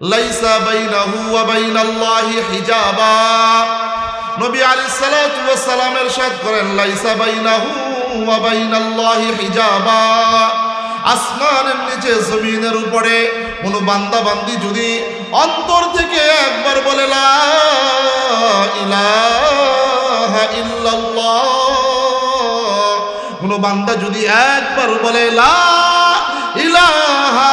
লাইসা বাইনাহু ওয়া বাইনাল্লাহি হিজাবা। নবী আলাইহিস সালাতু ওয়াস সালামের সাথ করেন, লাইসা বাইনাহু ওয়া বাইনাল্লাহি হিজাবা। আসমানের নিচে, জমিনের উপরে কোন বান্দা বান্দি যদি অন্তর থেকে একবার বলে, লা ইলাহা ইল্লাল্লাহ, কোন বান্দা যদি একবার বলে, লা ইলাহা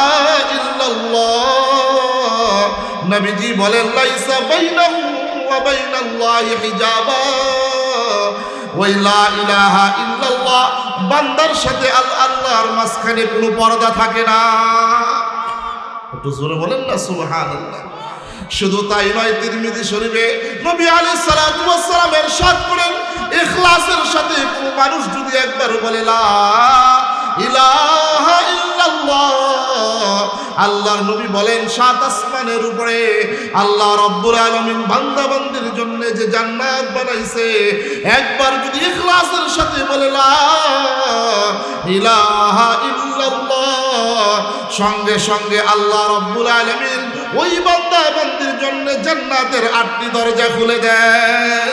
নবীজি বলেন লাইসা বাইনাহু ওয়া বাইনাল্লাহি হিজাবা ওই লা ইলাহা ইল্লাল্লাহ বান্দার সাথে আল আল্লাহর মাঝখানে কোনো পর্দা থাকে না একটু জোরে বলেন না সুবহানাল্লাহ শুধু তাই নয় তিরমিজি শরীফে নবী আলাইহিস সালাতু ওয়াস সালাম ارشاد করেন ইখলাসের সাথে কোনো মানুষ যদি একবার বলে লা ইলাহা ইল্লাল্লাহ আল্লাহর নবী বলেন, সাত আসমানের উপরে আল্লাহ রব্বুল আলমিন বান্দা বান্দির জন্য যে জান্নাত বানাইছে, একবার যদি ইখলাসের সাথে বলে ইলাহা ইল্লাল্লাহ সঙ্গে সঙ্গে আল্লাহ রব্বুল আলমিন ওই বান্দা বান্দির জন্য জান্নাতের আটটি দরজা খুলে দেয়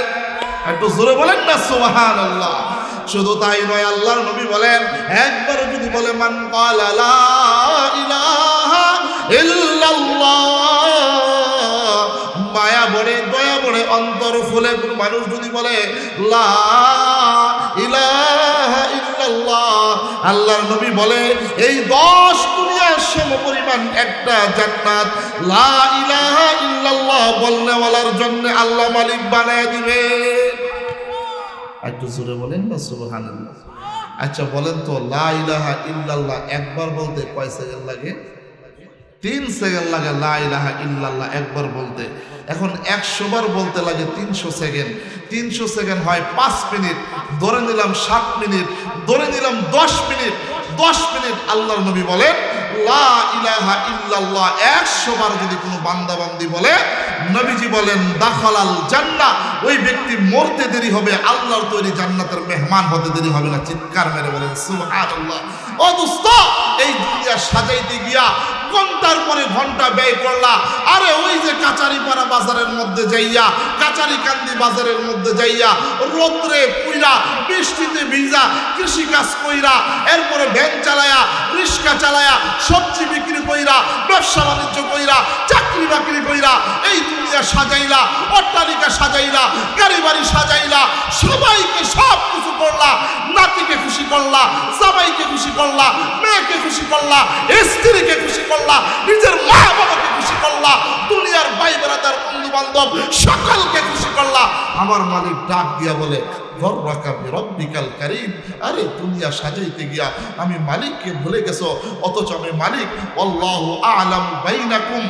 একটু জোরে বলেন না সোহান আল্লাহ শুধু তাই নয়, আল্লাহর নবী বলেন, একবার যদি বলে, মান ক্বালা লা ইলাহা ইল্লাল্লাহ মায়া বড়ে দয়া বড়ে অন্তর ফুলে কোন মানুষ যদি বলে, লা নবী বলে, এই দশ দুনিয়ার সম পরিমাণ একটা জান্নাত লা ইলাহা ইল্লাল্লাহ বলনেওয়ালার জন্য আল্লাহ মালিক বানায় দিবে। একটু জোরে বলেন না, সুবহানাল্লাহ। আচ্ছা বলেন তো, লা ইলাহা ইল্লাল্লাহ একবার বলতে কয় সেকেন্ড লাগে? তিন সেকেন্ড লাগে লা ইলাহা ইল্লাল্লাহ একবার বলতে। এখন একশো বার বলতে লাগে তিনশো সেকেন্ড। তিনশো সেকেন্ড হয় পাঁচ মিনিট, ধরে নিলাম সাত মিনিট, ধরে নিলাম দশ মিনিট দশ মিনিট আল্লাহর নবী বলেন, লা ইলাহা ইল্লাল্লাহ একশো বার যদি কোনো বান্দা বান্দি বলে, নবীজি বলেন, দাখালাল জান্নাহ। ওই ব্যক্তি মরতে দেরি হবে, আল্লাহর তৈরি জান্নাতের মেহমান হতে দেরি হবে না। চিৎকার মেরে বলেন, সুবহানাল্লাহ। ও এই দুনিয়া সাজাইতে গিয়া ঘণ্টার পরে ঘণ্টা ব্যয় করলা। আরে ওই যে কাচারিপাড়া বাজারের মধ্যে যাইয়া কাচারি কান্দি বাজারের মধ্যে যাইয়া রোদ্রে পুইরা, বৃষ্টিতে ভিজা কৃষি কাজ কইরা, এরপরে ভ্যান চালায়া, রিক্সা চালায়া, সবজি বিক্রি কইরা, ব্যবসা বাণিজ্য কইরা, চাকরি বাকরি কইরা এই দুনিয়া সাজাইলা, অট্টালিকা সাজাইলা গাড়ি বাড়ি সাজাইলা, সবাইকে সব কিছু করলা, নাতিকে খুশি করলা, জামাইকে খুশি করলা। মেয়েকে খুশি করলা, স্ত্রীকে খুশি করলা, নিজের মা বাবাকে খুশি করলা, দুনিয়ার ভাই বেড়াদার বন্ধু বান্ধব সকলকে খুশি করলা। আমার মালিক ডাক দিয়া বলে রব্বিকাল কারিম, আরে দুনিয়া সাজাইতে গিয়া আমি মালিককে ভুলে গেছো, অথচ আমি মালিক অল্লাহ আলাম বাইনাকুম।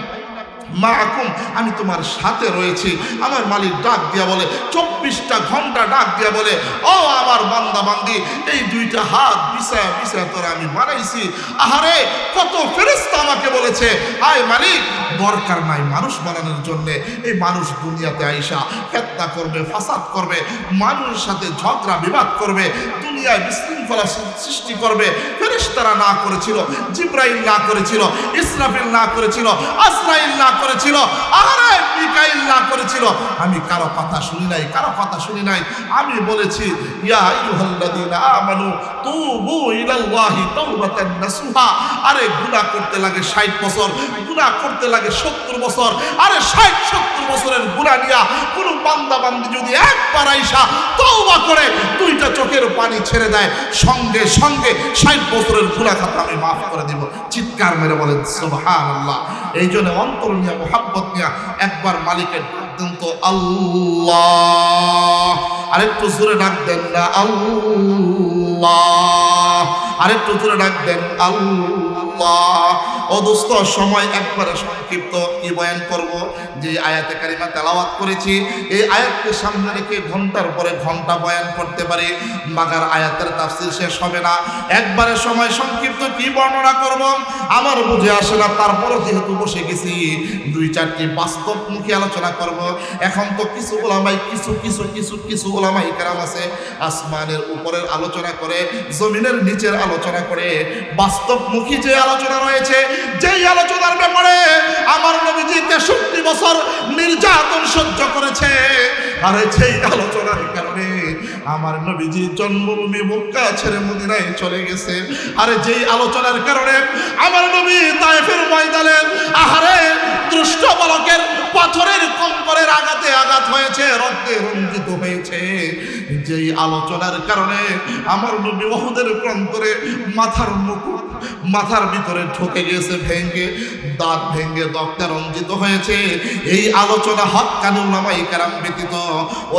মাকুম, আমি তোমার সাথে রয়েছি। আমার মালিক ডাক দিয়া বলে, চব্বিশটা ঘণ্টা ডাক দিয়া বলে, ও আমার বান্দা বান্দি, এই দুইটা হাত বিছায়া বিছায়া তোরা আমি বানাইছি আহারে, কত ফেরেস্তা আমাকে বলেছে, আয় মালিক, দরকার নাই মানুষ বানানোর জন্য। এই মানুষ দুনিয়াতে আইসা ফেতনা করবে, ফাসাদ করবে, মানুষের সাথে ঝগড়া বিবাদ করবে দুনিয়ায় বিশৃঙ্খলা সৃষ্টি করবে। ফেরেশতারা না করেছিল, জিব্রাইল না করেছিল, ইসরাফিল না করেছিল আসরাইল না করেছিল মিকাইল না করেছিল। আমি কারও কথা শুনি নাই, কারও কথা শুনি নাই। আমি বলেছি, ইয়া আইয়ুহাল্লাযীনা আমানু তুবু ইলাল্লাহি তাওবাতান নাসুহা। আরে গুনাহ করতে লাগে 60 বছর, গুনাহ করতে লাগে 70 বছর। আরে 60 70 বছরের গুনাহ নিয়া কোন বান্দা বান্দি যদি একবার আইসা তওবা করে, দুইটা চোখের পানি ছেড়ে দেয়। সঙ্গে সঙ্গে 60 বছরের গুনাহ খাতা আমি মাফ করে দিব। চিৎকার মেরে বলেন, সুবহানাল্লাহ। এই জন্য অন্তর নিয়ে, মোহাব্বত নিয়ে একবার মালিকের দেন আল্লাহ। আরেকটু জোরে ডাক দেন না, আল্লাহ। আরেকটু জোরে ডাক দেন, আল্লাহ। ও সময় একবারে সংক্ষিপ্ত। কি বয়ান করব? যে আয়াতে কারিমা তেলাওয়াত করেছি, এই আয়াতকে সামনে রেখে ঘণ্টার পরে ঘণ্টা বয়ান করতে পারি। মাগার আয়াতের তাফসির শেষ হবে না। একবারে সময় সংক্ষিপ্ত কি বর্ণনা করব? আমার বুঝে আসে না, তারপরও যেহেতু বসে গেছি, দুই চারটি বাস্তবমুখী আলোচনা করব। এখন তো কিছু ওলামাই, কিছু কিছু কিছু কিছু ওলামাই কেরাম আছে, আসমানের উপরের আলোচনা করে, জমিনের নিচের আলোচনা করে, বাস্তবমুখী যে আলোচনা রয়েছে, যেই আলোচনার ব্যাপারে নির্যাতন সহ্য করেছে। আর সেই আলোচনার কারণে আমার নবীজি জন্মভূমি মক্কা ছেড়ে মদিনায় চলে গেছে। আর যেই আলোচনার কারণে আমার নবী তাইফের ময়দানে আহারে দুষ্ট বালকের পাথরের কঙ্করের আঘাতে আঘাত হয়েছে, রক্তে রঞ্জিত হয়েছে। যেই আলোচনার কারণে আমার নবী ওহুদের প্রান্তরে মাথার মুকুট মাথার ভিতরে ঢুকে গেছে ভেঙ্গে দাঁত ভেঙ্গে দক্তা রঞ্জিত হয়েছে। এই আলোচনা হক কানুন লামাই কারাম ব্যতীত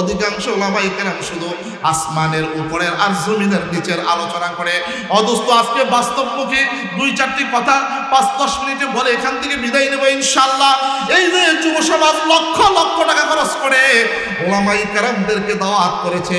অধিকাংশ লামাই কারাম শুধু আসমানের উপরের আর জমিনের নিচের আলোচনা করে। অদস্ত, আজকে বাস্তবমুখী দুই চারটি কথা পাঁচ, দশ মিনিটে বলে, এখান থেকে বিদায় নেব ইনশাল্লাহ এই যে যুব সমাজ লক্ষ লক্ষ টাকা খরচ করে ওলামাই কারামদেরকে দাওয়াত করেছে।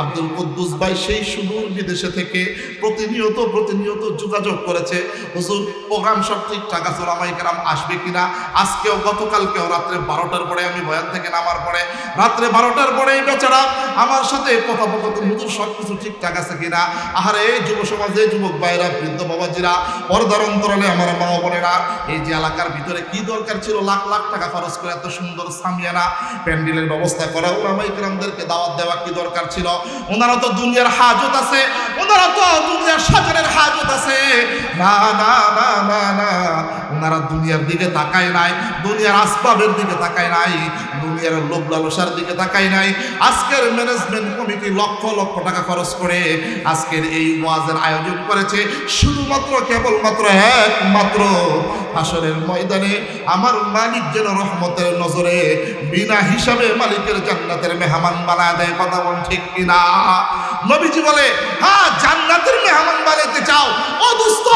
আব্দুল কুদ্দুস ভাই সেই সুদূর বিদেশে থেকে প্রতিনিয়ত প্রতিনিয়ত যোগাযোগ করেছে। হুজুর, প্রোগ্রাম সব ঠিকঠাক আছে? ওলামাই কারাম আসবে কিনা? আজকেও গতকালকেও রাত্রে বারোটার পরে আমি বয়ান থেকে নামার পরে, রাত্রে বারোটার পরে বেচারা আমার সাথে কথোপকথন হুজুর, সব কিছু ঠিকঠাক আছে কিনা? আহারে, যুব সমাজে যুবক ভাইরা বৃদ্ধ বাবাজিরা, পর্দার অন্তরালে আমার মা বোনেরা, এই যে এলাকার ভিতরে কি দরকার ছিল? লাখ লাখ টাকা খরচ করে এত সুন্দর সামিয়ানা প্যান্ডেলের ব্যবস্থা করা ওলামাই কিরামদেরকে দাওয়াত দেওয়া কি দরকার ছিল? ওনারা তো দুনিয়ার হাজত আছে, ওনারা তো দুনিয়ার সাজারের হাজত আছে। না না না না না, ওনারা দুনিয়ার দিকে তাকায় নাই, দুনিয়ার আসবাবের দিকে তাকায় নাই, দুনিয়ার লোভ লালসার দিকে তাকায় নাই। আজকের ম্যানেজমেন্ট কমিটি লক্ষ লক্ষ টাকা খরচ করে আজকের এই ওয়াজের আয়োজন করেছে। শুধুমাত্র, কেবলমাত্র একমাত্র হাসরের ময়দানে আমার মালিক যেন রহমতের নজরে বিনা হিসাবে মালিকের জান্নাতের মেহমান বানায় দেয়, কথা বল ঠিক কিনা? নবীজি বলে হ্যাঁ জান্নাতের মেহমান বানাইতে চাও? ও দোস্ত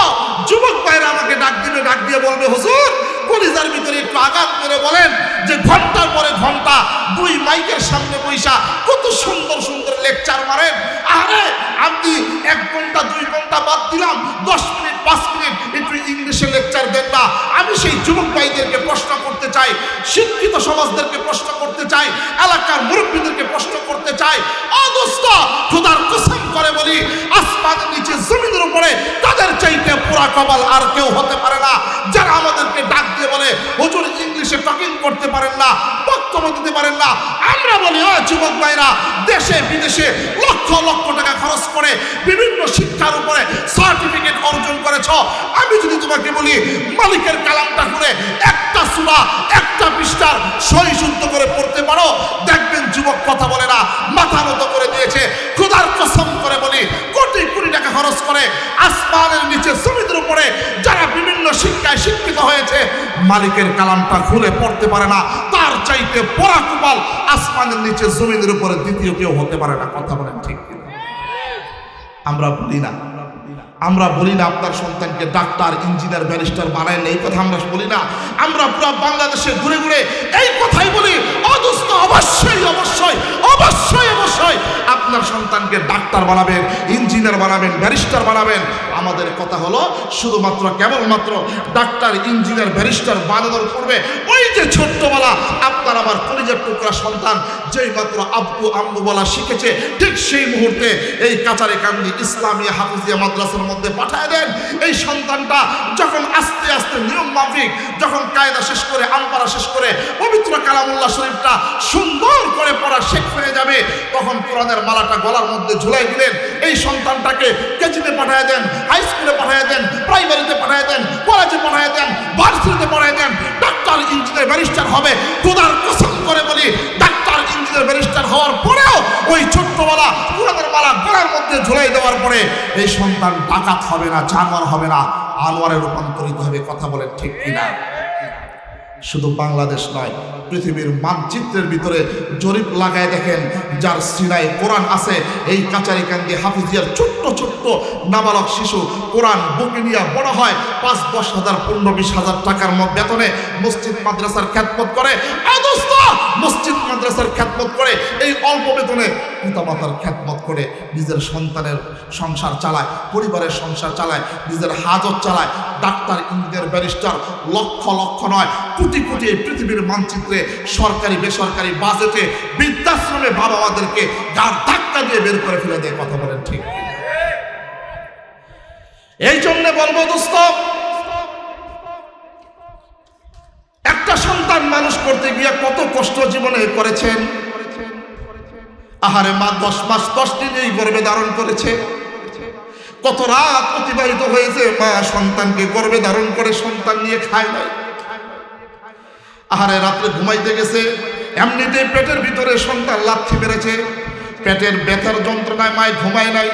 যুবক ভাইরা আমাকে ডাক দিবে, ডাক দিয়ে বলবে, হুজুর, কলিজার ভিতরে একটু আঘাত করে বলেন যে ঘণ্টার পরে ঘণ্টা দুই মাইকের সামনে বৈশা কত সুন্দর সুন্দর লেকচার মারেন। আরে, আপনি এক ঘণ্টা, দুই ঘণ্টা বাদ দিলাম, দশ মিনিট পাঁচ মিনিট একটু ইংলিশে লেকচার দেন না। আমি সেই যুবক ভাইদেরকে প্রশ্ন করতে চাই, শিক্ষিত সমাজদেরকে প্রশ্ন করতে চাই, এলাকার মুরব্বীদেরকে প্রশ্ন করতে চাই। অদস্ত খোদার কসম করে বলি আসমানের নিচে জমিনের উপরে তাদের চাইতে পুরা কপাল আর কেউ হতে পারে না। যারা আমাদেরকে ডাক দিয়ে বলে, হুজুর ইংলিশে টকিং করতে পারেন না, বক্তব্য দিতে পারেন না। আমরা বলি, ও যুবক ভাইরা, দেশে, বিদেশে লক্ষ লক্ষ টাকা খরচ করে বিভিন্ন শিক্ষার উপরে সার্টিফিকেট অর্জন করেছ। আমি যদি তোমাকে বলি, মালিকের কালামটা করে একটা সুরা, একটা পৃষ্ঠার সহি শুদ্ধ করে পড়তে পারো, দেখবেন যুবক কথা বলে না, মাথা মতো করে দিয়েছে। খোদার কসম করে বলি কোটি কোটি টাকা খরচ করে, আসমানের নিচে জমিদের উপরে যারা বিভিন্ন শিক্ষায় শিক্ষিত হয়েছে, মালিকের কালামটা খুলে পড়তে পারে না। তার চাইতে পড়া কুপাল আসমানের নিচে জমিনের উপরে দ্বিতীয় কেউ হতে পারে না। কথা বলেন ঠিক আমরা বলি না। আমরা বলি না আপনার সন্তানকে ডাক্তার, ইঞ্জিনিয়ার, ব্যারিস্টার বানায় এই কথা আমরা বলি না। আমরা পুরো বাংলাদেশে ঘুরে ঘুরে এই কথাই বলি, অদুস্থ অবশ্যই অবশ্যই অবশ্যই অবশ্যই। আপনার সন্তানকে ডাক্তার বানাবেন, ইঞ্জিনিয়ার বানাবেন, ব্যারিস্টার বানাবেন। আমাদের কথা হলো, শুধুমাত্র, কেবলমাত্র ডাক্তার, ইঞ্জিনিয়ার, ব্যারিস্টার বানানোর পূর্বে ওই যে ছোট্টবেলা আপনার আমার কলিজার টুকরা সন্তান, যেই মাত্র আব্বু, আম্মু বলা শিখেছে, ঠিক সেই মুহূর্তে এই কাচারে কান্দি ইসলামী হাফিজিয়া মাদ্রাসার মধ্যে পাঠায় দেন। এই সন্তানটা যখন আস্তে আস্তে নিয়ম মাফিক, যখন কায়দা শেষ করে, আমপারা শেষ করে, পবিত্র কালামুল্লাহ শরীফটা সুন্দর করে পড়া শেখ হয়ে যাবে, তখন কোরআনের মালাটা গলার মধ্যে ঝুলাই দিলেন। এই সন্তানটাকে কেজিতে পাঠায় দেন হাই স্কুলে পাঠায় দেন প্রাইমারিতে পাঠায় দেন কলেজে পাঠায় দেন ভার্সিটিতে পাঠায় দেন ডাক্তার ইঞ্জিনিয়ার ব্যারিস্টার হবে। খোদার কসম করে বলি ডাক্তার ইঞ্জিনিয়ার ব্যারিস্টার হওয়ার পরেও ওই ছোট্টবেলা কোরআনের মালা গলার মধ্যে ঝুলাই দেওয়ার পরে এই সন্তান ডাকাত হবে না, জানোয়ার হবে না, আনোয়ারে রূপান্তরিত হবে, কথা বলেন ঠিক কিনা? শুধু বাংলাদেশ নয়, পৃথিবীর মানচিত্রের ভিতরে জরিপ লাগায় দেখেন, যার সিনায় কোরআন আছে, এই কাচারি কান্দি হাফিজিয়ার ছোট্ট ছোট্ট নাবালক শিশু কোরআন বুকে নিয়ে বড় হয়, পাঁচ দশ হাজার, পনেরো বিশ হাজার টাকার মত বেতনে মসজিদ মাদ্রাসার খ্যাতমত করে। মসজিদ মাদ্রাসার খ্যাতমত করে এই অল্প বেতনে পিতামাতার খ্যাতমত করে নিজের সন্তানের সংসার চালায়, পরিবারের সংসার চালায়, নিজের হাজত চালায়। Doctor, engineer, barrister, lakh lakh নয়, কোটি কোটি পৃথিবীর মানচিত্রে সরকারি, বেসরকারি বাজেটে বৃদ্ধাশ্রমে বাবা মাদেরকে গার ধাক্কা দিয়ে বের করে ফেলে দিয়ে, কথা বলেন ঠিক এই জন্য বলব দোস্ত, একটা সন্তান মানুষ করতে গিয়ে কত কষ্ট জীবনে করেছেন? আহারে মা দশ মাস, দশ দিন এই গর্ভে ধারণ করেছে। কত রাত অতিবাহিত হয়েছে, মা সন্তানকে গর্বে ধারণ করে সন্তান নিয়ে খায় নাই। আহারে রাত্রে ঘুমাইতে গেছে এমনিতে পেটের ভিতরে সন্তান লাথি মেরেছে। পেটের ব্যথার যন্ত্রণায় মায় ঘুমায় নাই।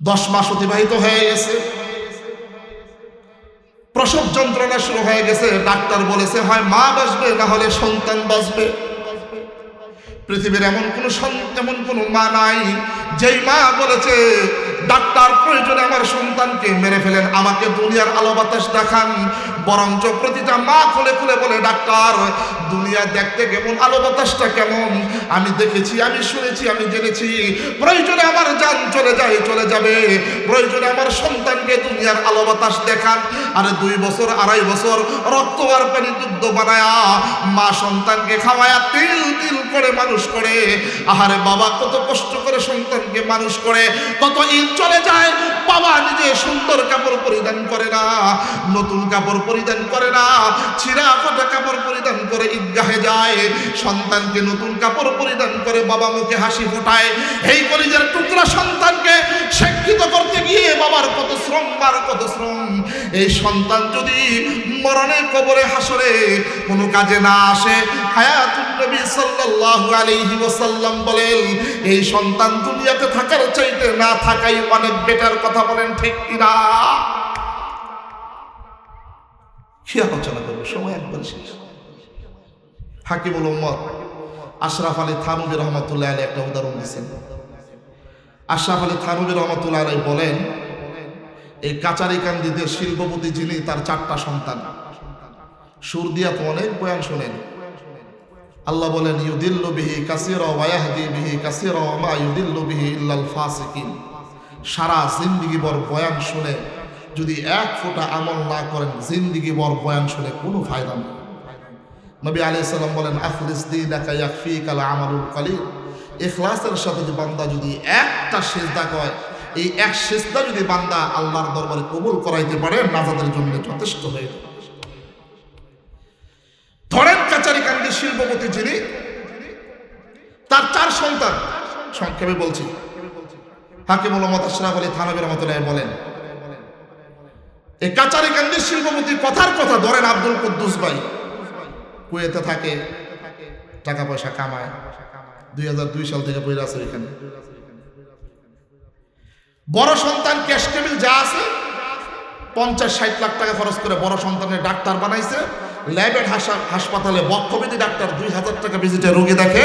দশ মাস অতিবাহিত হয়ে গেছে। প্রসব যন্ত্রণা শুরু হয়ে গেছে। ডাক্তার বলেছে, হয় মা বাঁচবে, না হলে সন্তান বাঁচবে। পৃথিবীর এমন কোনো এমন কোনো মা নাই, যেই মা বলেছে ডাক্তার প্রয়োজনে আমার সন্তানকে মেরে ফেলেন। আমাকে দুনিয়ার আলো বাতাস দেখান। বরঞ্চ প্রতিটা মা খুলে খুলে বলে, ডাক্তার দুনিয়া দেখতে কেমন আলো বাতাসটা কেমন? আমি দেখেছি, আমি শুনেছি, আমি জেনেছি। প্রয়োজনে আমার যান চলে যায়, চলে যাবে। প্রয়োজনে আমার সন্তানকে দুনিয়ার আলো বাতাস দেখান। আরে দুই বছর, আড়াই বছর রক্ত আর পানি দুগ্ধ বানায়া মা সন্তানকে খাওয়ায়া তিল তিল করে মানুষ করে। আহারে বাবা, কত কষ্ট করে সন্তানকে মানুষ করে। কত ঈদ চলে যায়। সুন্দর কাপড় পরিধান করে না, নতুন কাপড় পরিধান করে না ছিঁড়া ফাটা কাপড় পরিধান করে ঈদগাহে যায়, সন্তানকে নতুন কাপড় পরিধান করে বাবা মুখে হাসি ফোটায়। এই কলিজার টুকরা সন্তানকে শিক্ষিত করতে গিয়ে বাবার কত শ্রম বার কত শ্রম এই সন্তান যদি মরণে কবরে হাসরে, কোনো কাজে না আসে, হায়াতুন নবী সাল্লাল্লাহু আলাইহি ওয়াসাল্লাম বলেন, এই সন্তান দুনিয়াতে থাকার চাইতে না থাকাই অনেক বেটার কথা বলেন ঠিক কিনা কি আলোচনা সময় একবার শেষ। আশরাফ আলী রহমতুল্লাহ আলী একটা উদাহরণ আশরাফ আলী রহমতুল্লাহ আলী বলেন, এই শিল্পপতি যিনি, তার চারটা সন্তান। সুর দিয়া তো অনেক বয়ান শোনেন। আল্লাহ বলেন, ইউদিল্লু বিহি কাসির ওয়াহদি বিহি কাসির মা ইউদিল্লু বিহি ইল্লাল ফাসিকিন। সারা জিন্দিগি বর বয়ান শুনে যদি এক ফোঁটা আমল না করেন জিন্দিগি বর বয়ান শুনে কোনো ফায়দা নেই। নবী আলাইহিস সালাম বলেন, আখলিস দিনাকা ইয়াকফিকাল আমালুল কলিল। ইখলাসের সাথে যদি বান্দা যদি একটা সেজদা কয়, এই এক সেজদা যদি বান্দা আল্লাহর দরবারে কবুল করাইতে পারে, নাজাদের জন্য যথেষ্ট হয়ে ধরেন কাচারি কান্দি শিল্পপতি যিনি, তার চার সন্তান, সংক্ষেপে বলছি হাকিমুল মোহাম্মদ আশরাফ আলী থানবের রহমতুল্লাহ বলেন, এই কাচারি কান্দির শিল্পপতি কথার কথা ধরেন আব্দুল কুদ্দুস ভাই। কুয়েতে থাকে, টাকা পয়সা কামায়, দুই হাজার দুই সাল থেকে বইরা আছে এখানে বড় সন্তান ক্যাশ টেবিল যা আছে পঞ্চাশ ষাট লাখ টাকা খরচ করে বড় সন্তানের ডাক্তার বানাইছে, ল্যাবের হাসপাতালে বক্ষবিধি ডাক্তার দুই হাজার টাকা ভিজিটে রোগী দেখে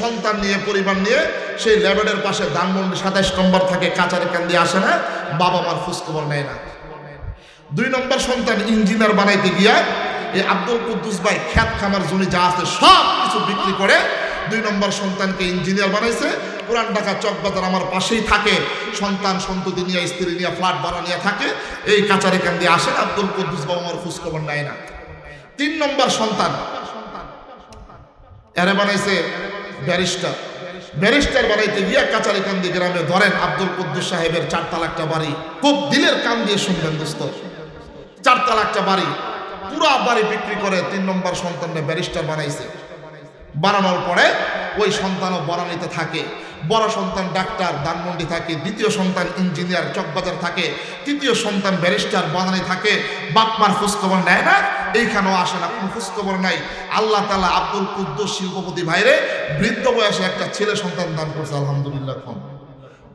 সন্তান নিয়ে, পরিবার নিয়ে সেই ল্যাবেডের পাশে ধানমন্ডি সাতাইশ নম্বর থাকে, কাচারি কান্দি আসে না বাবা মার খোঁজখবর নেয় না। দুই নম্বর সন্তান ইঞ্জিনিয়ার বানাইতে গিয়া এই আব্দুল কুদ্দুস ভাই খ্যাত খামার, জমি যা আছে সব কিছু বিক্রি করে দুই নম্বর সন্তানকে ইঞ্জিনিয়ার বানাইছে। পুরান ঢাকা চকবাজার আমার পাশেই থাকে, সন্তান সন্ততি নিয়ে, স্ত্রী নিয়ে, ফ্ল্যাট ভাড়া নিয়ে থাকে, এই কাচারে কান্দি আসে আব্দুল কুদ্দুস বাবা আমার খোঁজখবর নেয় না। তিন নম্বর সন্তান, এরে বানাইছে ব্যারিস্টার। ব্যারিস্টার বানাইতে গিয়া কাচারি কান্দি গ্রামে ধরেন আব্দুল কুদ্দুস সাহেবের চারতলা একটা বাড়ি। খুব দিলের কান দিয়ে শুনবেন দোস্ত। চারতলা বাড়ি। পুরা বাড়ি বিক্রি করে তিন নম্বর সন্তানকে ব্যারিস্টার বানাইছে। বানানোর পরে ওই সন্তানও বরানিতে থাকে। বড় সন্তান ডাক্তার দানমন্ডি থাকে। দ্বিতীয় সন্তান ইঞ্জিনিয়ার, চকবাজার থাকে। তৃতীয় সন্তান ব্যারিস্টার, বানানি থাকে। বাপমার খোঁজখবর নেয় না। এইখানেও আসে না, কোনো খোঁজখবর নাই। আল্লাহ তালা আব্দুল কুদ্দুস শিল্পপতি ভাইরে বৃদ্ধ বয়সে একটা ছেলে সন্তান দান করছে, আলহামদুলিল্লাহ, কম।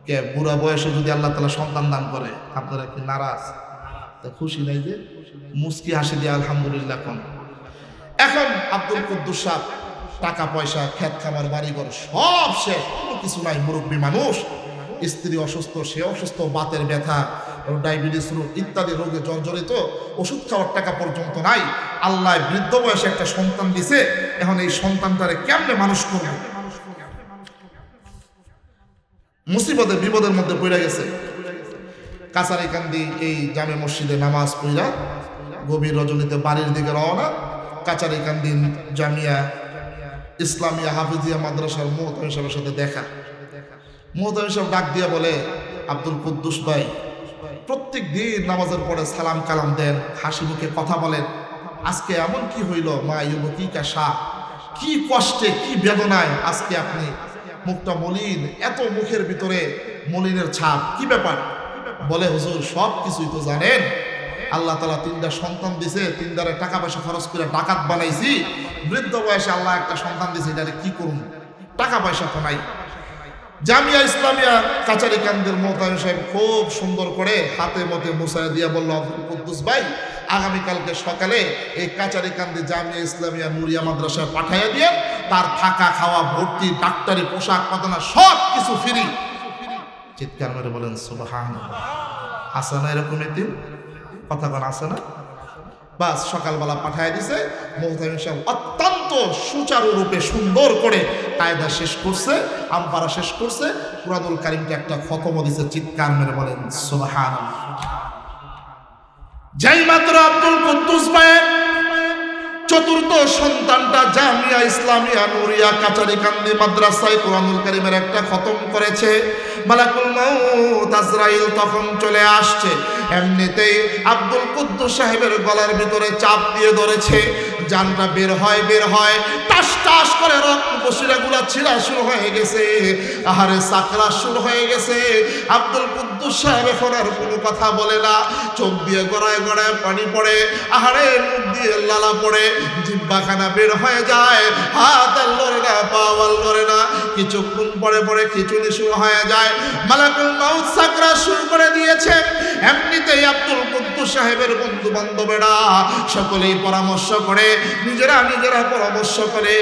কে, বুড়া বয়সে যদি আল্লাহ তালা সন্তান দান করে, আপনারা কি নারাজ? তা খুশি নাই যে? মুস্কি হাসি দিয়ে আলহামদুলিল্লাহ, কম। এখন আব্দুল কুদ্দুস সাহ টাকা, পয়সা, খেত খামার বাড়ি ঘর সব শেষ, কোনো কিছু নাই, মুরব্বী মানুষ। স্ত্রী অসুস্থ, সে অসুস্থ, বাতের ব্যথা ডায়াবেটিস, রোগ ইত্যাদি রোগে জর্জরিত ওষুধ খাওয়ার টাকা পর্যন্ত নাই। আল্লাহ বৃদ্ধ বয়সে একটা সন্তান দিছে। এখন এই সন্তানটারে কেমনে মানুষ করবে? মুসিবতে, বিপদের মধ্যে পড়ে গেছে। কাছারি কান্দি এই জামে মসজিদে নামাজ পড়া গভীর রজনীতে বাড়ির দিকে রওনা। কাছারি কান্দি জামিয়া ইসলামিয়া হাফিজিয়া মাদ্রাসার মোহতাম সাহেবের সাথে দেখা। মোহতাম সাহেব ডাক দিয়া বলে, আব্দুল কুদ্দুস ভাই প্রত্যেক দিন নামাজের পরে সালাম কালাম দেন, হাসি মুখে কথা বলেন। আজকে এমন কি হইল? মা ইউবকি কাশা? কি কষ্টে, কি বেদনায় আজকে আপনি মুখটা মলিন, এত মুখের ভিতরে মলিনের ছাপ, কি ব্যাপার? বলে হুজুর, সব কিছুই তো জানেন। আল্লাহ তালা তিনটা সন্তান দিছে তিনদারে টাকা পয়সা খরচ করে ডাকাত বানাইছি। বৃদ্ধ বয়সে আল্লাহ একটা সন্তান দিছে, এটারে কি করুন টাকা পয়সা তো নাই। জামিয়া ইসলামিয়া কাচারি কান্দের মোহতাম সাহেব খুব সুন্দর করে হাতে মতে মুসায় দিয়া বলল কুদ্দুস ভাই, আগামীকালকে সকালে এই কাচারি কান্দি জামিয়া ইসলামিয়া নুরিয়া মাদ্রাসায় পাঠাইয়া দিয়ে তার থাকা খাওয়া, ভর্তি, ডাক্তারি, পোশাক পাতানা সব কিছু ফ্রি। চিৎকার মেরে বলেন সুবাহান আসে না এরকম একদিন কথা কোন আসে না? বাস সকালবেলা পাঠায় দিছে। মোহতামিম সাহেব অত্যন্ত সুচারুরূপে সুন্দর করে কায়দা শেষ করছে আমপারা শেষ করছে। কুরানুল কারিমকে একটা খতম দিছে চিৎকার মেরে বলেন সুবাহান যেই মাত্র আব্দুল কুদ্দুস ভাইয়ের চতুর্থ সন্তানটা জামিয়া ইসলামিয়া নুরিয়া কাচারি কান্দি মাদ্রাসায় কোরআনুল কারিমের একটা খতম করেছে। মালাকুল মাউত আজরাইল তখন চলে আসছে। এমনিতেই আব্দুল কুদ্দুস সাহেবের গলার ভিতরে চাপ দিয়ে ধরেছে। জানটা বের হয় বের হয়। টাস টাস করে রক্ত বসিরাগুলা ছিঁড়া শুরু হয়ে গেছে। আহারে সাকরা শুরু হয়ে গেছে। আব্দুল কুদ্দুস সাহেব এখন আর কোনো কথা বলে না। চোখ দিয়ে গড়ায় গড়ায় পানি পড়ে। আহারে মুখ দিয়ে লালা পড়ে। জিব্বাখানা বের হয়ে যায়। হাত আর লড়ে না পা আর লড়ে না। কিছুক্ষণ পরে পরে খিচুড়ি শুরু হয়ে যায়। মালাকুল মাউত সাকরা শুরু করে দিয়েছে। এমনিতেই আব্দুল কুদ্দুস সাহেবের বন্ধু বান্ধবেরা সকলেই পরামর্শ করে নিজেরা নিজেরা পরামর্শ করে।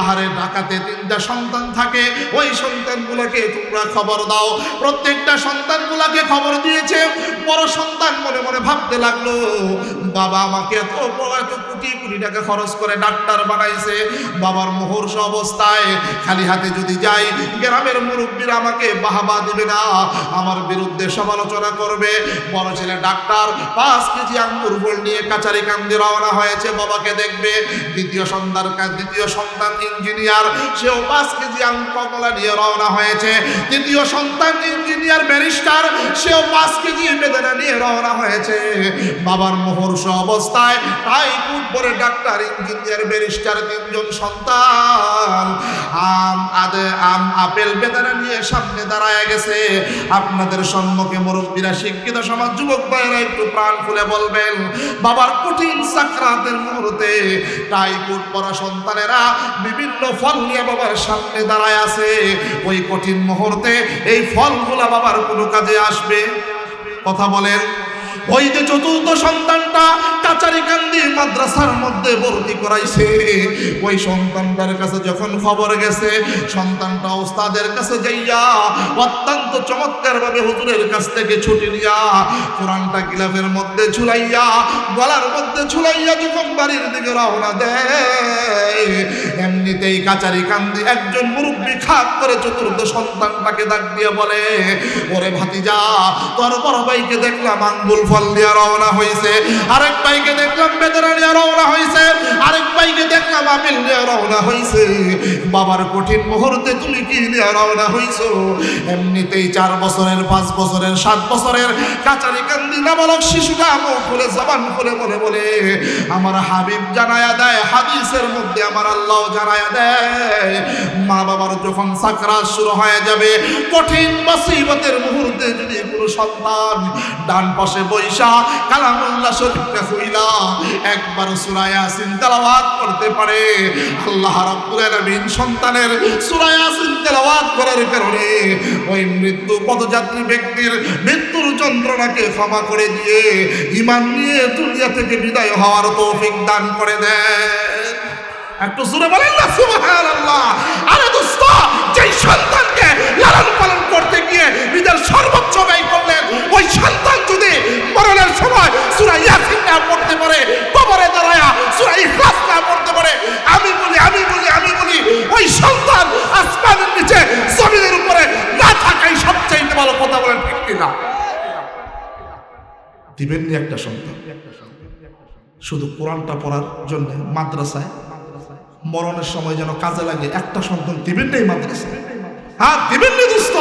আহারে ঢাকাতে তিনটা সন্তান থাকে, ওই সন্তানগুলোকে তোমরা খবর দাও। প্রত্যেকটা সন্তানগুলোকে খবর দিয়েছে, বড় সন্তান মনে মনে ভাবতে লাগল বাবা আমাকে এত বড়, এত কোটি কোটি টাকা খরচ করে ডাক্তার বানাইছে। বাবার মুহূর্ষ অবস্থায় খালি হাতে যদি যাই, গ্রামের মুরব্বীরা আমাকে বাহাবা দিবে না। আমার বিরুদ্ধে সমালোচনা করবে। বড় ছেলে ডাক্তার, পাঁচ কেজি আঙ্গুর ফল নিয়ে কাচারি কান্দি রওনা হয়েছে। বাবাকে দেখবে, দ্বিতীয় সন্তান দ্বিতীয় সন্তান ইঞ্জিনিয়ার। সেও পাঁচ কেজি আঙ্গুর কমলা নিয়ে রওনা হয়েছে। তৃতীয় সন্তান ইঞ্জিনিয়ার, ব্যারিস্টার সেও পাঁচ কেজি বেদনা নিয়ে রওনা হয়েছে। বাবার মুহূর্ষ অবস্থায় তাই পরে ডাক্তার, ইঞ্জিনিয়ার, ব্যারিস্টার, তিনজন সন্তান। আম আদে, আম আপেল বেদনা নিয়ে সামনে দাঁড়ায় গেছে। আপনাদের সম্মুখে মুরব্বীরা শিক্ষিত সমাজ যুবক ভাইয়েরা একটু প্রাণ খুলে বলবেন, বাবার কঠিন সাকরাতের মুহূর্তে তাই কুট পরা সন্তানেরা বিভিন্ন ফল নিয়ে বাবার সামনে দাঁড়ায় আছে। ওই কঠিন মুহূর্তে এই ফলগুলা বাবার কোনো কাজে আসবে কথা বলেন। ওই যে চতুর্থ সন্তানটা কাচারি কান্দি মাদ্রাসার মধ্যে ভর্তি করাইছে। ওই সন্তানটার কাছে যখন খবর গেছে, সন্তানটা ওস্তাদের কাছে যাইয়া অত্যন্ত চমৎকার ভাবে হুজুরের কাছ থেকে ছুটি নিয়া কোরআনটা গিলাফের মধ্যে ঝুলাইয়া, গলার মধ্যে ঝুলাইয়া যখন বাড়ির দিকে রওনা দেয়, এমনিতেই কাচারি কান্দি একজন মুরব্বী খাপ করে চতুর্থ সন্তানটাকে ডাক দিয়ে বলে, ওরে ভাতিজা, তোর বড় ভাইকে দেখলাম আঙ্গুল ফল দিয়ে রওনা হয়েছে আরেক ভাইকে দেখলাম বেদনা নিয়ে রওনা হয়েছে আরেক ভাইকে দেখলাম আপিল নিয়ে রওনা হয়েছে বাবার কঠিন মুহূর্তে তুমি কি নিয়ে রওনা হয়েছো এমনিতেই চার বছরের, পাঁচ বছরের, সাত বছরের কাচারি কান্দি নাবালক শিশুটা মুখ খুলে জবান খুলে বলে বলে আমার হাবিব জানায়া দেয়, হাদিসের মধ্যে আমার আল্লাহ জানায়া দেয়, মা বাবার যখন সাকরাত শুরু হয়ে যাবে, কঠিন মুসিবতের মুহূর্তে যদি কোনো সন্তান ডান পাশে বৈশা কালামুল্লাহ শরীফকে হইলা একবার সূরা ইয়াসিন তেলাওয়াত করতে পারে। আল্লাহ রাব্বুল আলামিন সন্তানের সূরা ইয়াসিন তেলাওয়াত করার কারণে ওই মৃত্যু পদযাত্রী ব্যক্তির মৃত্যুর যন্ত্রণাকে ক্ষমা করে দিয়ে ইমান নিয়ে দুনিয়া থেকে বিদায় হওয়ার তৌফিক দান করে দেয় একটু জোরে বলেন না, সুবহানাল্লাহ। আরে দোস্ত, যেই সন্তানকে লালন পালন করতে নিজের সর্বোচ্চ ব্যয় করলেন ওই সন্তান যদি মরণের সময় সূরা ইয়াসিন না পড়তে পারে, কবরে দাঁড়ায়া সূরা ইখলাস না পড়তে পারে, আমি বলি আমি বলি আমি বলি, ওই সন্তান আসমানের নিচে জমিনের উপরে না থাকাই সবচাইতে ভালো কথা বলেন ঠিক কিনা? দিবেননি একটা সন্তান। শুধু কোরআনটা পড়ার জন্য মাদ্রাসায় মরণের সময় যেন কাজে লাগে, একটা সন্তান দিবেন নেই মাদ্রাসায়? হ্যাঁ দিবেন নি দোস্ত